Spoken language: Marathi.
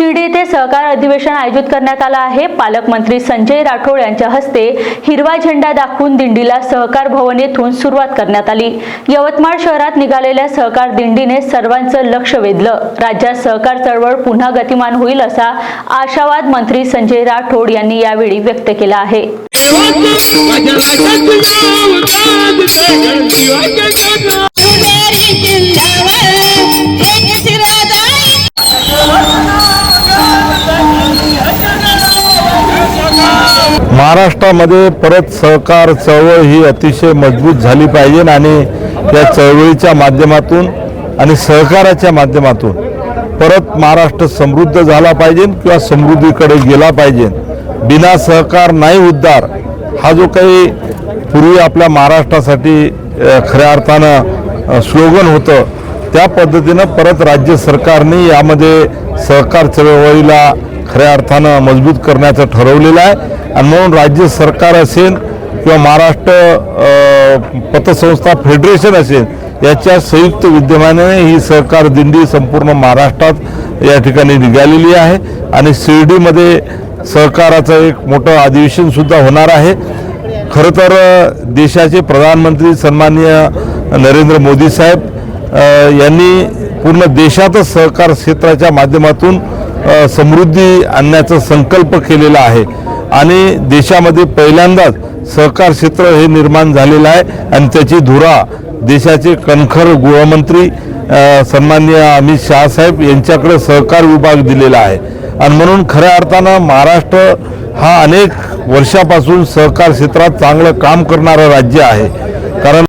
शिर्डी येथे सहकार अधिवेशन आयोजित करण्यात आलं आहे पालकमंत्री संजय राठोड यांच्या हस्ते हिरवा झेंडा दाखवून दिंडीला सहकार भवन येथून सुरुवात करण्यात आली यवतमाळ शहरात निघालेल्या सहकार दिंडीने सर्वांचं लक्ष वेधलं राज्यात सहकार चळवळ पुन्हा गतिमान होईल असा आशावाद मंत्री संजय राठोड यांनी यावेळी व्यक्त केला आहे महाराष्ट्रामध्ये परत सहकार चळवळ ही अतिशय मजबूत झाली पाहिजे आणि या चळवळीच्या माध्यमातून आणि सहकाराच्या माध्यमातून परत महाराष्ट्र समृद्ध झाला पाहिजे किंवा समृद्धीकडे गेला पाहिजे. बिना सहकार नाही उद्धार हा जो काही पूर्वी आपल्या महाराष्ट्रासाठी खऱ्या अर्थानं स्लोगन होतं त्या पद्धतीनं परत राज्य सरकारने यामध्ये सहकार चळवळीला खऱ्या अर्थानं मजबूत करण्याचं ठरवलेलं आहे. आणि म्हणून राज्य सरकार असेल किंवा महाराष्ट्र पतसंस्था फेडरेशन असेल याच्या संयुक्त विद्यमाने ही सहकार दिंडी संपूर्ण महाराष्ट्रात या ठिकाणी निघालेली आहे. आणि शिर्डीमध्ये सहकाराचं एक मोठं अधिवेशनसुद्धा होणार आहे. खरं तर देशाचे प्रधानमंत्री सन्माननीय नरेंद्र मोदी साहेब यांनी पूर्ण देशातच सहकार क्षेत्राच्या माध्यमातून समृद्धी आणण्याचा संकल्प केलेला आहे. आणि देशामध्ये पहिल्यांदाच सहकार क्षेत्र हे निर्माण झालेलं आहे आणि त्याची धुरा देशाचे कणखर गृहमंत्री सन्माननीय अमित शहासाहेब यांच्याकडे सहकार विभाग दिलेला आहे. आणि म्हणून खऱ्या अर्थानं महाराष्ट्र हा अनेक वर्षापासून सहकार क्षेत्रात चांगलं काम करणारं राज्य आहे. कारण